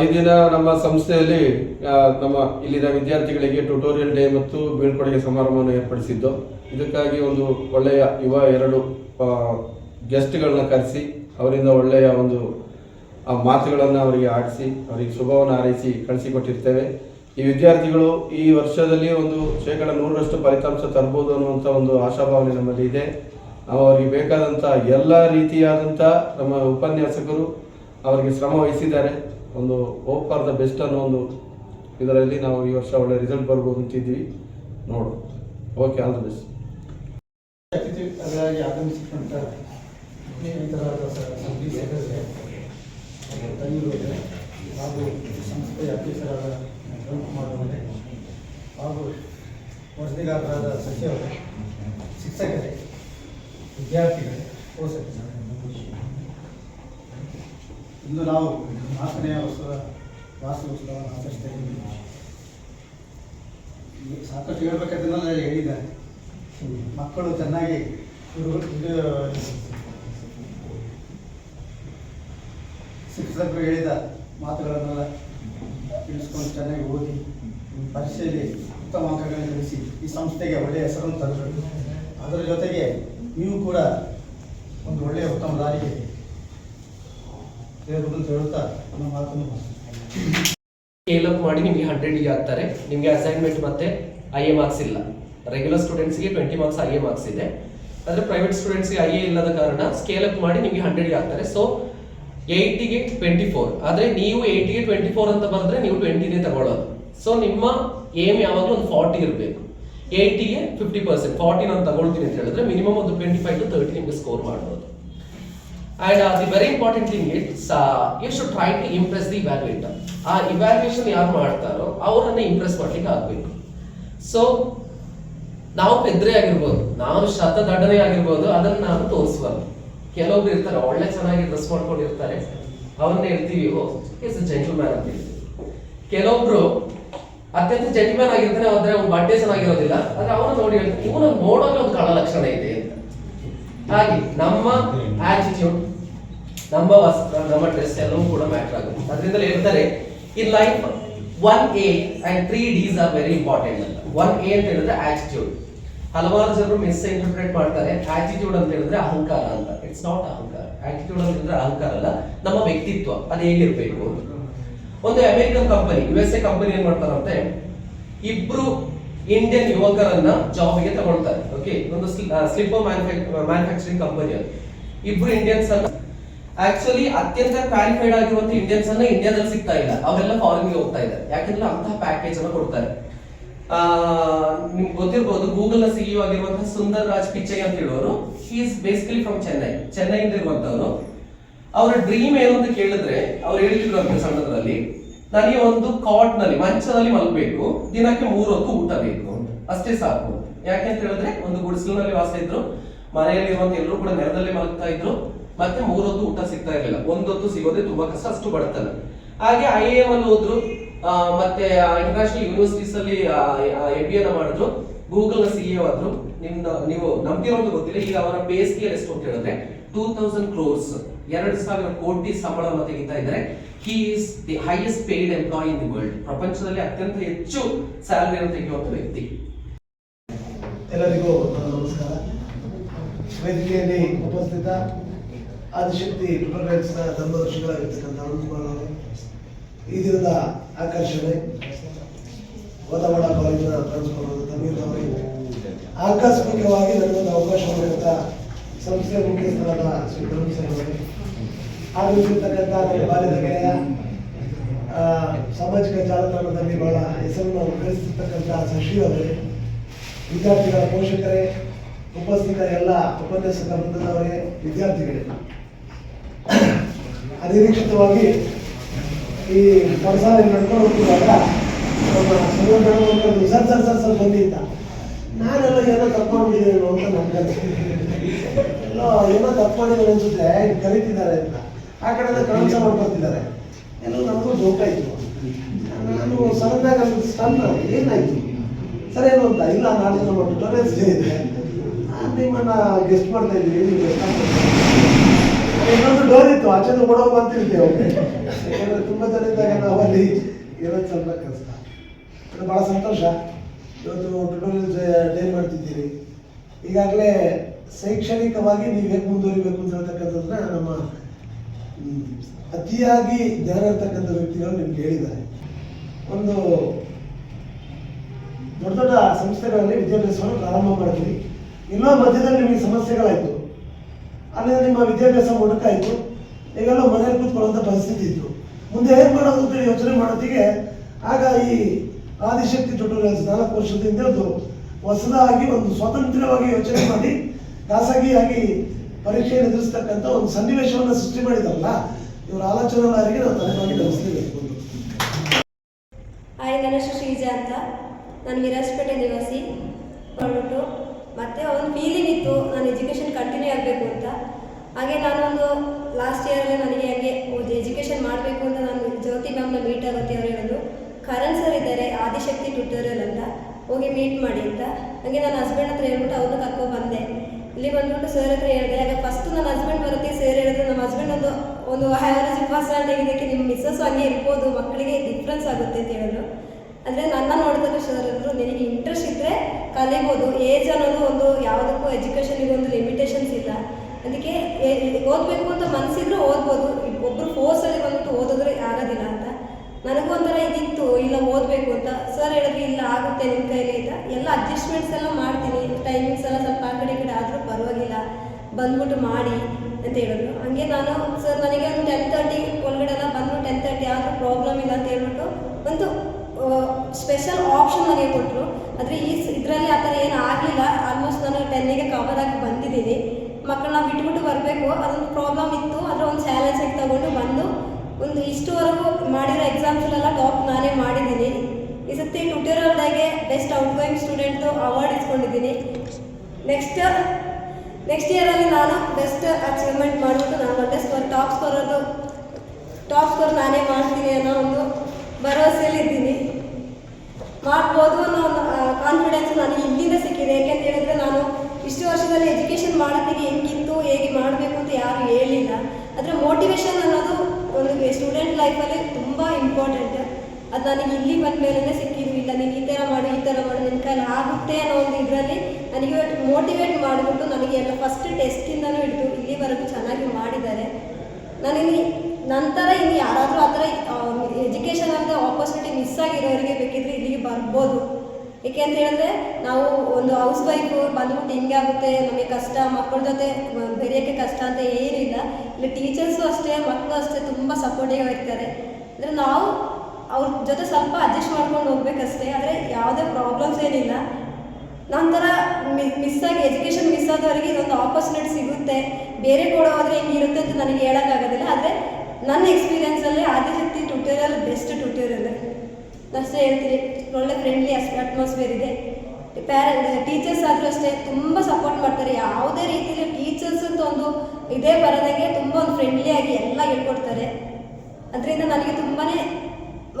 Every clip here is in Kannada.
ಈ ದಿನ ನಮ್ಮ ಸಂಸ್ಥೆಯಲ್ಲಿ ನಮ್ಮ ಇಲ್ಲಿನ ವಿದ್ಯಾರ್ಥಿಗಳಿಗೆ ಟ್ಯುಟೋರಿಯಲ್ ಡೇ ಮತ್ತು ಬೀಳ್ಕೊಡುಗೆ ಸಮಾರಂಭವನ್ನು ಏರ್ಪಡಿಸಿದ್ದು. ಇದಕ್ಕಾಗಿ ಒಂದು ಒಳ್ಳೆಯ ಯುವ ಎರಡು ಗೆಸ್ಟ್ಗಳನ್ನ ಕರೆಸಿ, ಅವರಿಂದ ಒಳ್ಳೆಯ ಒಂದು ಮಾತುಗಳನ್ನು ಅವರಿಗೆ ಆಡಿಸಿ, ಅವರಿಗೆ ಶುಭವನ್ನು ಹಾರೈಸಿ ಕಳಿಸಿಕೊಟ್ಟಿರ್ತೇವೆ. ಈ ವಿದ್ಯಾರ್ಥಿಗಳು ಈ ವರ್ಷದಲ್ಲಿ ಒಂದು ಶೇಕಡ ನೂರರಷ್ಟು ಫಲಿತಾಂಶ ತರ್ಬೋದು ಅನ್ನುವಂಥ ಒಂದು ಆಶಾಭಾವನೆ ನಮ್ಮಲ್ಲಿ ಇದೆ. ಅವರಿಗೆ ಬೇಕಾದಂಥ ಎಲ್ಲ ರೀತಿಯಾದಂಥ ನಮ್ಮ ಉಪನ್ಯಾಸಕರು ಅವರಿಗೆ ಶ್ರಮ ವಹಿಸಿದ್ದಾರೆ. ಒಂದು ಹೋಪ್ ಫಾರ್ ದ ಬೆಸ್ಟ್ ಅನ್ನೋ ಒಂದು ಇದರಲ್ಲಿ ನಾವು ಈ ವರ್ಷ ಒಳ್ಳೆ ರಿಸಲ್ಟ್ ಬರ್ಬೋದು ಅಂತಿದ್ವಿ ನೋಡು. ಓಕೆ ಆಲ್ ದ ಬೆಸ್ಟ್ ಹಾಗೂ ಸಂಸ್ಥೆಯ ಅಧ್ಯಕ್ಷರಾದ ರವಿಕುಮಾರ್ ಅವರೇ ಹಾಗೂ ವರದಿಗಾರರಾದ ಸಚಿವರೇ, ಶಿಕ್ಷಕರೇ, ವಿದ್ಯಾರ್ಥಿಗಳೇ, ಪೋಷಕರೇ. ಇಂದು ನಾವು ನಾಲ್ಕನೆಯ ವರ್ಷದ ವಾಸ್ತವೋತ್ಸವವನ್ನು ಆಚರಿಸ್ತಾ ಇದ್ದೀವಿ. ಸಾಕಷ್ಟು ಹೇಳ್ಬೇಕಾದ್ರೆ ಹೇಳಿದ್ದಾರೆ ಮಕ್ಕಳು ಚೆನ್ನಾಗಿ ಶಿಕ್ಷಕರು ಹೇಳಿದ ಮಾತುಗಳನ್ನೆಲ್ಲ ತಿಳಿಸ್ಕೊಂಡು ಚೆನ್ನಾಗಿ ಓದಿ ಪರೀಕ್ಷೆಯಲ್ಲಿ ಉತ್ತಮ ಅಂಕಗಳನ್ನು ಗಳಿಸಿ ಈ ಸಂಸ್ಥೆಗೆ ಒಳ್ಳೆಯ ಹೆಸರನ್ನು ತರಬೇಕು ಅದರ ಜೊತೆಗೆ ನೀವು ಕೂಡ ಒಂದು ಒಳ್ಳೆಯ ಉತ್ತಮ ದಾರಿಗೆ ಮಾತನ್ನು. ಸ್ಕೇಲ್ ಅಪ್ ಮಾಡಿ ನಿಮಗೆ ಹಂಡ್ರೆಡ್ಗೆ ಹಾಕ್ತಾರೆ. ನಿಮಗೆ ಅಸೈನ್ಮೆಂಟ್ ಮತ್ತೆ ಐ ಎ ಮಾರ್ಕ್ಸ್ ಇಲ್ಲ. ರೆಗ್ಯುಲರ್ ಸ್ಟೂಡೆಂಟ್ಸ್ಗೆ twenty marks I A marks ಇದೆ. ಆದರೆ ಪ್ರೈವೇಟ್ ಸ್ಟೂಡೆಂಟ್ಸ್ಗೆ ಐ ಎ ಇಲ್ಲದ ಕಾರಣ ಸ್ಕೇಲ್ ಅಪ್ ಮಾಡಿ ನಿಮಗೆ ಹಂಡ್ರೆಡ್ಗೆ ಹಾಕ್ತಾರೆ. ಸೊ ಏಯ್ಟಿಗೆ ಟ್ವೆಂಟಿ ಫೋರ್ ಆದರೆ ನೀವು ಏಯ್ಟಿಗೆ ಟ್ವೆಂಟಿ ಫೋರ್ ಅಂತ ಬರೆದ್ರೆ ನೀವು ಟ್ವೆಂಟಿನೇ ತಗೊಳ್ಳೋದು. ಸೊ ನಿಮ್ಮ ಏಮ್ ಯಾವಾಗಲೂ ಒಂದು ಫಾರ್ಟಿ ಇರಬೇಕು. ಏಯ್ಟಿಗೆ ಫಿಫ್ಟಿ ಪರ್ಸೆಂಟ್ ಫಾರ್ಟಿ ನಾನು ತಗೊಳ್ತೀನಿ ಅಂತ ಹೇಳಿದ್ರೆ ಮಿನಿಮಮ್ ಒಂದು ಟ್ವೆಂಟಿ ಫೈವ್ ಟು ತರ್ಟಿ ನಿಮಗೆ ಸ್ಕೋರ್ ಮಾಡ್ಬೋದು. And the very important thing it's you should try to impress the evaluator ಆ ಇವ್ಯಾಲ್ಯೂಯೇಷನ್ ಯಾರು ಮಾಡ್ತಾರೋ ಅವರನ್ನ ಇಂಪ್ರೆಸ್ ಮಾಡ್ಲಿಕ್ಕೆ ಆಗ್ಬೇಕು. ಸೊ ನಾವು ಪೆದ್ರೆ ಆಗಿರ್ಬೋದು ನಾವು ಶತ ದಡ್ಡನೆ ಆಗಿರ್ಬೋದು, ಅದನ್ನ ನಾವು ತೋರಿಸ್ಬಾರ್ದು ಕೆಲವೊಬ್ರು ಇರ್ತಾರೆ, ಒಳ್ಳೆ ಚೆನ್ನಾಗಿ ಡ್ರೆಸ್ ಮಾಡ್ಕೊಂಡಿರ್ತಾರೆ. ಅವ್ರನ್ನ ಇರ್ತೀವಿ ಓ ಇಸ್ ಜೆಂಟಲ್ ಮ್ಯಾನ್ ಅಂತ ಹೇಳ್ತೀವಿ ಕೆಲವೊಬ್ರು ಅತ್ಯಂತ ಜೆಂಟಲ್ಮ್ಯಾನ್ ಆಗಿರ್ತಾನೆ ಆದ್ರೆ ಅವ್ನ ಬಟ್ಟೆ ಚೆನ್ನಾಗಿರೋದಿಲ್ಲ, ಆದ್ರೆ ಅವನು ನೋಡಿ ಹೇಳ್ತಾರೆ ಇವನು ನೋಡೋಕೆ ಒಂದು ಕಳ ಲಕ್ಷಣ ಇದೆ ಹಾಗೆ ನಮ್ಮ ಆಟಿಟ್ಯೂಡ್ ನಮ್ಮ ವಸ್ತ್ರ, ನಮ್ಮ ಡ್ರೆಸ್ ಎಲ್ಲವೂ ಕೂಡ ಮ್ಯಾಟರ್ ಆಗುತ್ತೆ. ಅದರಿಂದಲೇ ಹೇಳ್ತಾರೆ in life one A and three Ds are very important ಅಂತ ಒನ್ ಎ ಅಂತ ಹೇಳಿದ್ರೆ ಆಟಿಟ್ಯೂಡ್ ಹಲವಾರು ಜನರು ಮಿಸ್ ಇಂಟರ್ಪ್ರೇಟ್ ಮಾಡ್ತಾರೆ. ಆಟಿಟ್ಯೂಡ್ ಅಂತ ಹೇಳಿದ್ರೆ ಅಹಂಕಾರ ಅಂತ. ಇಟ್ಸ್ ನಾಟ್ ಅಹಂಕಾರ. ಆಟಿಟ್ಯೂಡ್ ಅಂತ ಹೇಳಿದ್ರೆ ಅಹಂಕಾರ ಅಲ್ಲ. ನಮ್ಮ ವ್ಯಕ್ತಿತ್ವ, ಅದು ಹೇಗಿರ್ಬೇಕು? ಒಂದು American company U S A company ಏನ್ ಮಾಡ್ತಾರಂತೆ? ಇಬ್ರು ಇಂಡಿಯನ್ ಯುವಕರನ್ನ ಜಾಬ್ಗೆ ತಗೊಳ್ತಾರೆ ಓಕೆ ಒಂದು ಸ್ಲಿಪ್ಪರ್ ಮ್ಯಾನುಫ್ಯಾಕ್ಚರಿಂಗ್ ಕಂಪನಿ ಅದು. ಇಬ್ರು ಇಂಡಿಯನ್ಸ್ ಅನ್ನ ಆಕ್ಚುಲಿ ಅತ್ಯಂತ ಕ್ವಾಲಿಫೈಡ್ ಆಗಿರುವಂತ ಇಂಡಿಯನ್ಸ್ ಅನ್ನ ಇಂಡಿಯಾದಲ್ಲಿ ಸಿಗ್ತಾ ಇಲ್ಲ. ಅವರೆಲ್ಲ ಫಾರಿನ್ಗೆ ಹೋಗ್ತಾ ಇದ್ದಾರೆ. ಯಾಕಂದ್ರೆ ಅಂತಹ ಪ್ಯಾಕೇಜ್ ಅನ್ನ ಕೊಡ್ತಾರೆ. ನಿಮ್ಗೆ ಗೊತ್ತಿರ್ಬೋದು ಗೂಗಲ್ನ ಸಿಇಒ ಆಗಿರುವಂತಹ ಸುಂದರ್ ರಾಜ್ ಪಿಚೈ ಅಂತ ಹೇಳುವರು ಈಸ್ ಬೇಸಿಕಲಿ ಫ್ರಮ್ ಚೆನ್ನೈ ಚೆನ್ನೈಯಿಂದ ಇರುವಂತವ್ರು. ಅವರ ಡ್ರೀಮ್ ಏನು ಅಂತ ಕೇಳಿದ್ರೆ, ಅವ್ರು ಹೇಳಿದ್ರು ಅಂತ ನನಗೆ ಒಂದು ಕಾಟ್ನಲ್ಲಿ ಮಂಚದಲ್ಲಿ ಮಲಗಬೇಕು. ದಿನಕ್ಕೆ ಮೂರು ಹೊತ್ತು ಊಟ ಬೇಕು ಅಷ್ಟೇ ಸಾಕು. ಯಾಕೆ ಅಂತ ಹೇಳಿದ್ರೆ, ಒಂದು ಗುಡಿಸಲಿನಲ್ಲಿ ವಾಸ ಇದ್ರು. ಮನೆಯಲ್ಲಿರುವಂತ ಎಲ್ಲರೂ ಕೂಡ ನೆಲದಲ್ಲಿ ಮಲಗ್ತಾ ಇದ್ರು. ಮತ್ತೆ ಮೂರೊತ್ತು ಊಟ ಸಿಗ್ತಾ ಇರಲಿಲ್ಲ. ಒಂದೊತ್ತು ಸಿಗೋದೇ ತುಂಬಾ ಕಷ್ಟ, ಅಷ್ಟು ಬಡತನ. ಹಾಗೆ ಐ ಎ ಎಂ ಅಲ್ಲಿ ಹೋದ್ರು. ಮತ್ತೆ ಇಂಟರ್ನ್ಯಾಷನಲ್ ಯೂನಿವರ್ಸಿಟೀಸ್ ಅಲ್ಲಿ ಎಂ ಬಿ ಎನ ಮಾಡಿದ್ರು. ಗೂಗಲ್ನ ಸಿಇಒ ಆದ್ರು. ನಿಮ್ನ, ನೀವು ನಂಬ್ತಿರೋದು ಗೊತ್ತಿಲ್ಲ. ಈಗ ಅವರ ಪೇ ಎಷ್ಟು ಅಂತ ಹೇಳಿದ್ರೆ ಟೂ ತೌಸಂಡ್ ಕ್ರೋರ್ಸ್ ಎರಡು ಸಾವಿರ ಕೋಟಿ ಸಂಬಳವನ್ನು ತೆಗಿತಾ ಇದ್ದಾರೆ. He is the highest paid employee in the world ಪ್ರಪಂಚದಲ್ಲಿ ಅತ್ಯಂತ ಹೆಚ್ಚು ಸ್ಯಾಲರಿಯನ್ನು ತೆಗೆಯುವಂತ ವ್ಯಕ್ತಿ. ಎಲ್ಲರಿಗೂ ನಮಸ್ಕಾರ. ವೇದಿಕೆಯಲ್ಲಿ ಉಪಸ್ಥಿತ ಆದಿಶಕ್ತಿ ಧರ್ಮದರ್ಶಿಗಳಾಗಿರ್ತಕ್ಕಂಥ ಅನಂತಕುಮಾರ್ ಅವರು, ಈ ದಿನದ ಆಕರ್ಷಣೆ, ವಾತಾವರಣ ಕಾಲೇಜಿನ ಪ್ರಿನ್ಸಿಪಲ್ ತಮೀರ್ ಆಕಸ್ಮಿಕವಾಗಿ ನನಗೊಂದು ಅವಕಾಶ ಮಾಡಿದಂಥ ಸಂಸ್ಥೆಯ ಮುಖ್ಯಸ್ಥರಾದ ಶ್ರೀ ಧರ್ಮಸೇನ್ ಅವರಿಗೆ ಆಗಮಿಸಿರ್ತಕ್ಕಂಥ ನನ್ನ ಬಾಲ್ಯದ ಗೆಳೆಯ ಸಾಮಾಜಿಕ ಜಾಲತಾಣದಲ್ಲಿ ಬಹಳ ಹೆಸರನ್ನು ಗಳಿಸಿರ್ತಕ್ಕಂಥ ಶಶಿ ಅವರೇ. ವಿದ್ಯಾರ್ಥಿಗಳ ಪೋಷಕರೇ, ಉಪಸ್ಥಿತ ಎಲ್ಲ ಉಪನ್ಯಾಸಕ ವೃಂದದವರೇ ವಿದ್ಯಾರ್ಥಿಗಳೇ. ಅನಿರೀಕ್ಷಿತವಾಗಿ ಈ ಪರಸಾಲೆ ನಡ್ಕೊಂಡು ಹೋಗ್ತಿರುವಾಗ ನಮ್ಮ ಸರ್ ಸರ್ ಸರ್ ಸರ್ ಬಂದಿದ್ದ. ನಾನೆಲ್ಲ ಏನೋ ತಪ್ಪು ಮಾಡ್ಬಿಟ್ಟಿದ್ದೇನೋ ಅಂತ ಎಲ್ಲೋ ಏನೋ ತಪ್ಪು ಮಾಡಿದ್ದಾರೆ ಅನ್ಸುತ್ತೆ ಕರೀತಿದ್ದಾರೆ ಅಂತ. ಆ ಕಡೆ ಕಳಂಸ ಮಾಡ್ಕೊತಿದ್ದಾರೆ ಏನೋ ನಮಗೂ ಇತ್ತು ನಾನು ಸಡನ್ ಆಗಿ ಅಲ್ಲಿ ಸ್ಟನ್ ಏನಾಯ್ತು? ಸರ್, ಏನು ಅಂತ ಇಲ್ಲ ನಾಳೆ ನಮ್ಮ ಟ್ಯುಟೋರಿಯಲ್ಸ್ ಡೇ ಇದೆ ನಾನ್ ನಿಮ್ಮನ್ನ ಗೆಸ್ಟ್ ಮಾಡ್ತಾ guest ಇನ್ನೊಂದು ಡೋರ್ ಇತ್ತು ಆಚೆದು ಕೊಡೋದು ಅಂತ ಯಾಕಂದ್ರೆ ತುಂಬ ಜನ ಇದ್ದಾಗ ನಾವು ಅಲ್ಲಿ ಇರೋದು ಸ್ವಲ್ಪ ಕಷ್ಟ. ಬಹಳ ಸಂತೋಷ. ಇವತ್ತು ಟ್ಯುಟೋರಿಯಲ್ ಡೇ ಮಾಡ್ತಿದ್ದೀರಿ. ಈಗಾಗಲೇ ಶೈಕ್ಷಣಿಕವಾಗಿ ನೀವು ಹೇಗೆ ಮುಂದುವರಿಬೇಕು ಅಂತ ಹೇಳ್ತಕ್ಕಂಥದ್ದನ್ನ ನಮ್ಮ ಅತಿಯಾಗಿ ಜ್ಞಾನ ಇರ್ತಕ್ಕಂಥ ವ್ಯಕ್ತಿಗಳು ನಿಮ್ಗೆ ಹೇಳಿದ್ದಾರೆ. ಒಂದು ದೊಡ್ಡ ದೊಡ್ಡ ಸಂಸ್ಥೆಗಳಲ್ಲಿ ವಿದ್ಯಾಭ್ಯಾಸವನ್ನು ಪ್ರಾರಂಭ ಮಾಡಿದ್ವಿ ಇನ್ನೂ ಮಧ್ಯದಲ್ಲಿ ನಿಮಗೆ ಸಮಸ್ಯೆಗಳಾಯಿತು. ಅಲ್ಲಿಂದ ನಿಮ್ಮ ವಿದ್ಯಾಭ್ಯಾಸ ಮೊಟಕಾಯಿತು ಈಗೆಲ್ಲ ಮನೇಲಿ ಕೂತ್ಕೊಳ್ಳುವಂಥ ಪರಿಸ್ಥಿತಿ ಇತ್ತು. ಮುಂದೆ ಏನು ಮಾಡೋದು ಅಂತ ಯೋಚನೆ ಮಾಡೋತ್ತಿಗೆ ಆಗ ಈ ಆದಿಶಕ್ತಿ ದೊಡ್ಡ ನಾಲ್ಕು ವರ್ಷದಿಂದ ಹೊಸದಾಗಿ ಒಂದು ಸ್ವತಂತ್ರವಾಗಿ ಯೋಚನೆ ಮಾಡಿ ಖಾಸಗಿಯಾಗಿ ಪರೀಕ್ಷೆ ಎದುರಿಸ್ತಕ್ಕಂಥ ಒಂದು ಸನ್ನಿವೇಶವನ್ನು ಸೃಷ್ಟಿ ಮಾಡಿದಾರಲ್ಲ ಇವರ ಆಲೋಚನಾರಿಗೆ ನಾವು ತಲೆಮಾಗಿ ಹಾಯ್, ನನ್ನ ಶ್ರೀಜಾ ಅಂತ. ನಾನು ವಿರಾಜಪೇಟೆ ನಿವಾಸಿ. ಬಂದ್ಬಿಟ್ಟು ಮತ್ತೆ ಒಂದು ಫೀಲಿಂಗ್ ಇತ್ತು, ನಾನು ಎಜುಕೇಷನ್ ಕಂಟಿನ್ಯೂ ಆಗಬೇಕು ಅಂತ. ಹಾಗೆ ನಾನೊಂದು ಲಾಸ್ಟ್ ಇಯರಲ್ಲಿ ನನಗೆ ಹಾಗೆ ಎಜುಕೇಷನ್ ಮಾಡಬೇಕು ಅಂತ ನಾನು ಜ್ಯೋತಿ ಮ್ಯಾಮ್ನ ಮೀಟ್ ಆಗುತ್ತೆ ಹೇಳೋದು. ಕರಣ್ ಸರ್ ಇದ್ದಾರೆ, ಆದಿಶಕ್ತಿ ಟ್ಯೂಟೋರಿಯಲ್ ಅಂತ. ಹೋಗಿ ಮೀಟ್ ಮಾಡಿ ಅಂತ. ಹಾಗೆ ನನ್ನ ಹಸ್ಬೆಂಡ್ ಹತ್ರ ಹೇಳ್ಬಿಟ್ಟು ಅವನು ಕರ್ಕೊ ಬಂದೆ ಇಲ್ಲಿ ಬಂದ್ಬಿಟ್ಟು ಸರ್ ಹತ್ರ ಹೇಳಿದೆ. ಆಗ ಫಸ್ಟ್ ನನ್ನ ಹಸ್ಬೆಂಡ್ ಬರುತ್ತೆ ಸರ್ ಹೇಳಿದ್ರು, ನಮ್ಮ ಹಸ್ಬೆಂಡ್ ಒಂದು ಒಂದು ಆವರೇಜ್ ಪರ್ಸೆಂಟ್ ಇದಕ್ಕೆ ನಿಮ್ಮ ಮಿಸ್ಸಸ್ ಹಂಗೆ ಇರ್ಬೋದು, ಮಕ್ಕಳಿಗೆ ಡಿಫ್ರೆನ್ಸ್ ಆಗುತ್ತೆ ಅಂತ ಹೇಳಿದ್ರು. ಅಂದರೆ ನನ್ನ ನೋಡಿದ್ರೆ ಸರ್ ಹೇಳಿದ್ರು ನಿನಗೆ ಇಂಟ್ರೆಸ್ಟ್ ಇದ್ದರೆ ಕಲಿಬೋದು. ಏಜ್ ಅನ್ನೋದು ಒಂದು ಯಾವುದಕ್ಕೂ ಎಜುಕೇಷನಿಗೆ ಒಂದು ಲಿಮಿಟೇಷನ್ಸ್ ಇಲ್ಲ. ಅದಕ್ಕೆ ಓದಬೇಕು ಅಂತ ಮನಸ್ಸಿದ್ರು ಓದ್ಬೋದು. ಒಬ್ಬರು ಫೋರ್ಸಲ್ಲಿ ಬಂದ್ಬಿಟ್ಟು ಓದಿದ್ರೆ ಆಗೋದಿಲ್ಲ ಅಂತ. ನನಗೂ ಒಂಥರ ಇದಿತ್ತು, ಇಲ್ಲ ಓದಬೇಕು ಅಂತ. ಸರ್ ಹೇಳಿದ್ರು, ಇಲ್ಲ, ಆಗುತ್ತೆ ನಿಮ್ಮ ಕೈಲಿ ಅಂತ. ಎಲ್ಲ ಅಡ್ಜಸ್ಟ್ಮೆಂಟ್ಸ್ ಎಲ್ಲ ಮಾಡ್ತೀನಿ ಟೈಮಿಂಗ್ಸ್ ಎಲ್ಲ ಸ್ವಲ್ಪ ಆ ಕಡೆ ಈ ಕಡೆ ಆದರೂ ಪರವಾಗಿಲ್ಲ ಬಂದ್ಬಿಟ್ಟು ಮಾಡಿ ಅಂತ ಹೇಳಿದ್ರು. ಹಂಗೆ ನಾನು ಸರ್ ನನಗೆ ಒಂದು ಟೆನ್ ತರ್ಟಿ ಒಳಗಡೆ ಎಲ್ಲ ಬಂದು ಟೆನ್ ತರ್ಟಿ ಆದರೂ ಪ್ರಾಬ್ಲಮ್ ಇಲ್ಲ ಅಂತ ಹೇಳ್ಬಿಟ್ಟು ಒಂದು ಸ್ಪೆಷಲ್ ಆಪ್ಷನ್ ನನಗೆ ಕೊಟ್ಟರು ಆದರೆ ಈ ಇದರಲ್ಲಿ ಆ ಥರ ಏನು ಆಗಲಿಲ್ಲ. ಆಲ್ಮೋಸ್ಟ್ ನಾನು ಟೆನ್ನಿಗೆ ಕವರ್ ಆಗಿ ಬಂದಿದ್ದೀನಿ. ಮಕ್ಕಳನ್ನ ಬಿಟ್ಬಿಟ್ಟು ಬರಬೇಕು. ಅದೊಂದು ಪ್ರಾಬ್ಲಮ್ ಇತ್ತು. ಅದರ ಒಂದು ಚಾಲೆಂಜ್ ಆಗಿ ತಗೊಂಡು ಬಂದು ಒಂದು ಇಷ್ಟುವರೆಗೂ ಮಾಡಿರೋ ಎಕ್ಸಾಮ್ಸಲ್ಲೆಲ್ಲ ಟಾಪ್ ನಾನೇ ಮಾಡಿದ್ದೀನಿ. ಈ ಸತಿ ಟ್ಯೂಟೋರಿಯಲ್ ಡೇಗೆ best outgoing student award ಇಸ್ಕೊಂಡಿದ್ದೀನಿ. ನೆಕ್ಸ್ಟ್ ನೆಕ್ಸ್ಟ್ ಇಯರಲ್ಲಿ ನಾನು ಬೆಸ್ಟ್ ಅಚೀವ್ಮೆಂಟ್ ಮಾಡಿಬಿಟ್ಟು ನಾನು ಒಳ್ಳೆ ಸ್ಕೋರ್ ಟಾಪ್ ಸ್ಕೋರದು ಟಾಪ್ ಸ್ಕೋರ್ ನಾನೇ ಮಾಡ್ತೀನಿ ಅನ್ನೋ ಒಂದು ಭರವಸೆಯಲ್ಲಿದ್ದೀನಿ ಮಾಡ್ಬೋದು ಅನ್ನೋ ಒಂದು ಕಾನ್ಫಿಡೆನ್ಸ್ ನನಗೆ ಇಲ್ಲಿಂದ ಸಿಕ್ಕಿದೆ. ಯಾಕೆಂತ ಹೇಳಿದ್ರೆ ನಾನು ಇಷ್ಟು ವರ್ಷದಲ್ಲಿ ಎಜುಕೇಷನ್ ಮಾಡೋದಕ್ಕೆ ಹೆಂಗಿತ್ತು, ಹೇಗೆ ಮಾಡಬೇಕು ಅಂತ ಯಾರು ಹೇಳಿಲ್ಲ. ಆದರೆ ಮೋಟಿವೇಶನ್ ಅನ್ನೋದು ಒಂದು ಸ್ಟೂಡೆಂಟ್ ಲೈಫಲ್ಲಿ ತುಂಬ ಇಂಪಾರ್ಟೆಂಟ್ ಅದು ನನಗೆ ಇಲ್ಲಿ ಬಂದ ಇಲ್ಲ, ನೀನು ಈ ಥರ ಮಾಡು, ಈ ಥರ ಮಾಡು ನಿನ್ನ ಕೈಲಿ ಆಗುತ್ತೆ ಅನ್ನೋ ಒಂದು ಇದರಲ್ಲಿ ನನಗೆ ಮೋಟಿವೇಟ್ ಮಾಡಿಬಿಟ್ಟು ನನಗೆ ಎಲ್ಲ ಫಸ್ಟ್ ಟೆಸ್ಟಿಂದನೂ ಹಿಡಿದು ಇಲ್ಲಿವರೆಗೂ ಚೆನ್ನಾಗಿ ಮಾಡಿದ್ದಾರೆ. ನನಗೆ ನಂತರ ಇನ್ನು ಯಾರಾದರೂ ಆ ಥರ ಎಜುಕೇಷನ್ ಅಂತ ಆಪರ್ಚುನಿಟಿ ಮಿಸ್ ಆಗಿರೋರಿಗೆ ಬೇಕಿದ್ರೆ ಇಲ್ಲಿಗೆ ಬರ್ಬೋದು. ಏಕೆ ಅಂತ ಹೇಳಿದ್ರೆ, ನಾವು ಒಂದು ಹೌಸ್ ವೈಫು ಬಂದ್ಬಿಟ್ಟು ಹಿಂಗೆ ಆಗುತ್ತೆ, ನಮಗೆ ಕಷ್ಟ ಮಕ್ಕಳ ಜೊತೆ ಬೆರೆಯೋಕ್ಕೆ ಕಷ್ಟ ಅಂತ ಏನಿಲ್ಲ. ಇಲ್ಲಿ ಟೀಚರ್ಸು ಅಷ್ಟೇ, ಮಕ್ಕಳು ಅಷ್ಟೇ ತುಂಬ ಸಪೋರ್ಟಿವ್ ಇರ್ತಾರೆ ಅಂದರೆ ನಾವು ಅವ್ರ ಜೊತೆ ಸ್ವಲ್ಪ ಅಡ್ಜಸ್ಟ್ ಮಾಡ್ಕೊಂಡು ಹೋಗ್ಬೇಕಷ್ಟೇ, ಆದರೆ ಯಾವುದೇ ಪ್ರಾಬ್ಲಮ್ಸ್ ಏನಿಲ್ಲ. ನಂತರ ಮಿಸ್ ಆಗಿ ಎಜುಕೇಷನ್ ಮಿಸ್ ಆದವರಿಗೆ ಇದೊಂದು ಆಪರ್ಚುನಿಟಿ ಸಿಗುತ್ತೆ. ಬೇರೆ ಕೂಡ ಹೋದರೆ ಹಿಂಗಿರುತ್ತೆ ಅಂತ ನನಗೆ ಹೇಳೋಕ್ಕಾಗೋದಿಲ್ಲ, ಆದರೆ ನನ್ನ ಎಕ್ಸ್ಪೀರಿಯನ್ಸಲ್ಲಿ ಆದಿಶಕ್ತಿ ಟ್ಯೂಟೋರಿಯಲ್ ಬೆಸ್ಟ್ ಟ್ಯೂಟೋರಿಯಲ್ ಅಷ್ಟೇ ಹೇಳ್ತೀನಿ, ಒಳ್ಳೆ ಫ್ರೆಂಡ್ಲಿ ಅಟ್ಮಾಸ್ಫಿಯರ್ ಇದೆ. ಪ್ಯಾರೆ ಟೀಚರ್ಸ್ ಆದರೂ ಅಷ್ಟೇ ತುಂಬ ಸಪೋರ್ಟ್ ಮಾಡ್ತಾರೆ. ಯಾವುದೇ ರೀತಿಯಲ್ಲಿ ಟೀಚರ್ಸ್ ಅಂತ ಒಂದು ಇದೇ ಬರೋದಂಗೆ ತುಂಬ ಒಂದು ಫ್ರೆಂಡ್ಲಿಯಾಗಿ ಎಲ್ಲ ಹೇಳ್ಕೊಡ್ತಾರೆ. ಅದರಿಂದ ನನಗೆ ತುಂಬಾ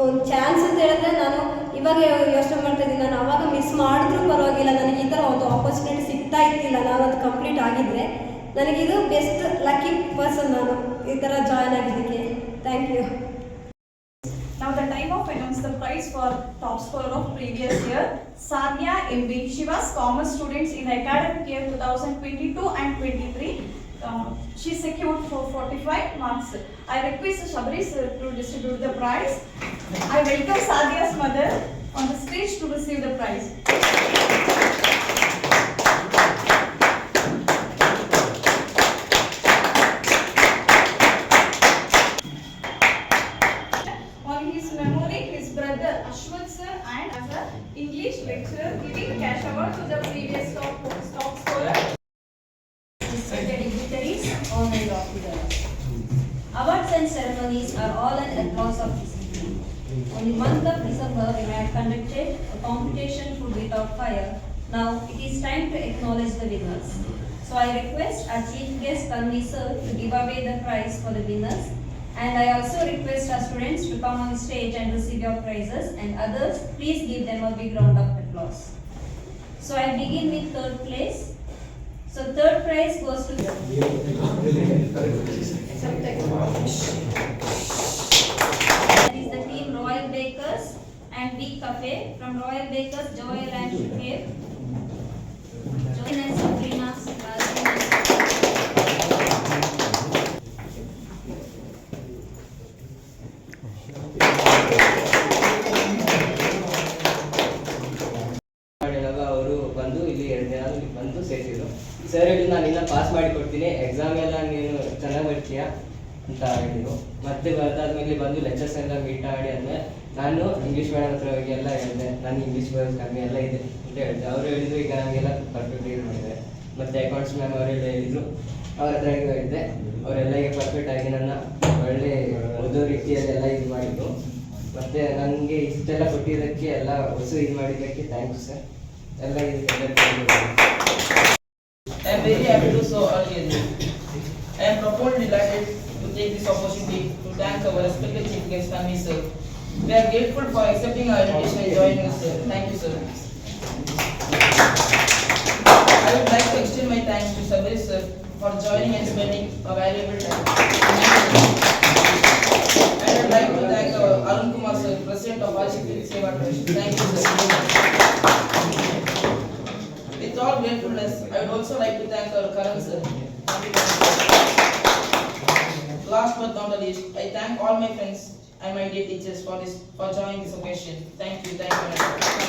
ಒಂದು ಚಾನ್ಸ್ ಅಂತ ಹೇಳಿದ್ರೆ ನಾನು ಇವಾಗ ಯೋಚನೆ ಮಾಡ್ತಾ ಇದ್ದೀನಿ. ನಾನು ಅವಾಗ ಮಿಸ್ ಮಾಡಿದ್ರೂ ಪರವಾಗಿಲ್ಲ. ನನಗೆ ಈ ಥರ ಒಂದು ಆಪರ್ಚುನಿಟಿ ಸಿಗ್ತಾ ಇತ್ತಿಲ್ಲ ನಾನು ಅದು ಕಂಪ್ಲೀಟ್ ಆಗಿದ್ದರೆ ನನಗಿದು ಬೆಸ್ಟ್ ಲಕ್ಕಿ ಪರ್ಸನ್ ನಾನು ಈ ಥರ ಜಾಯ್ನ್ ಆಗಿದ್ದಕ್ಕೆ. Thank you Now the time of announce the prize for top scorer of previous year, Sanya MB. She was commerce students in academic year 2022 and 23. She secured for 45 marks. I request Shabri sir to distribute the prize. I welcome Sadia's mother on the stage to receive the prize. On his memory, his brother Ashwat sir and as a English lecturer giving cash award to the previous top, top scorer. respected dignitaries, honored officers. Awards and ceremonies are all an applause of discipline. On the month of December, we had conducted a competition for the top fire. Now it is time to acknowledge the winners. So I request our chief guest Tanvi sir to give away the prize for the winners. And I also request our students to come on stage and receive your prizes and others, please give them a big round of applause. So I begin with third place. So third prize goes to and Big Cafe from Royal Bakers, Joel and Shukir. Join and Sabrina, Rajan. ಮಾಡಿದಾಗ ಅವರು ಬಂದು ಇಲ್ಲಿ ಎರಡು ದಿನ ಇಲ್ಲಿ ಬಂದು ಸೇರಿಸಿದ್ರು ಸರ್ ಹೇಳಿ ನಾನು ಇನ್ನ ಪಾಸ್ ಮಾಡಿ ಕೊಡ್ತೀನಿ ಎಕ್ಸಾಮ್ ಎಲ್ಲ ನೀನು ಚೆನ್ನಾಗಿ ಬರ್ತೀಯಾ ಅಂತ ಹೇಳಿದ್ರು ಮತ್ತೆ ಬರ್ತಾದ್ಮೇಲೆ ಬಂದು ಲೆಕ್ಚರ್ಸ್ ಎಲ್ಲ ಮೀಟ್ ಮಾಡಿ ಆದ್ಮೇಲೆ ನಾನು ಇಂಗ್ಲೀಷ್ ಮೇಡಮ್ ಹತ್ರ ಹೋಗಿ ಎಲ್ಲ ಹೇಳಿದೆ. ನಾನು ಇಂಗ್ಲೀಷ್ ಬರೋದು ಕಮ್ಮಿ ಎಲ್ಲ ಇದೆ ಅಂತ ಹೇಳಿದೆ. ಅವರು ಹೇಳಿದ್ರು, ಈಗ ನಮಗೆಲ್ಲ ಪರ್ಫೆಕ್ಟ್ ಇದು ಮಾಡಿದೆ ಮತ್ತೆ ಅಕೌಂಟ್ಸ್ ಮ್ಯಾಮ್ ಅವರೆಲ್ಲ ಹೇಳಿದ್ರು. ಅವ್ರ ಹತ್ರ ಹೇಳಿದ್ದೆ ಅವರೆಲ್ಲ ಈಗ ಪರ್ಫೆಕ್ಟ್ ಆಗಿ ನನ್ನ ಒಳ್ಳೆ ಓದೋ ರೀತಿಯಲ್ಲೆಲ್ಲ ಇದು ಮಾಡಿದ್ರು. ಮತ್ತೆ ನನಗೆ ಇಷ್ಟೆಲ್ಲ ಕೊಟ್ಟಿದ್ದಕ್ಕೆ ಎಲ್ಲ ಹೊಸ ಇದು ಮಾಡಿದ್ದಕ್ಕೆ ಥ್ಯಾಂಕ್ಸ್ ಸರ್ ಎಲ್ಲ ಇದು I am very happy to so early. I am profoundly delighted to take this opportunity to thank our respected. We are grateful for accepting our invitation and joining us, sir. Thank you, sir. I would like to extend my thanks to Sabri, sir, for joining and spending a valuable time. I would like to thank our Arun Kumar, sir, President of Ashikti Seva Trust. Thank you, sir. With all gratefulness, I would also like to thank our Karan sir. Last but not least, I thank all my friends and my dear teachers for this, for joining this occasion. Thank you, thank you.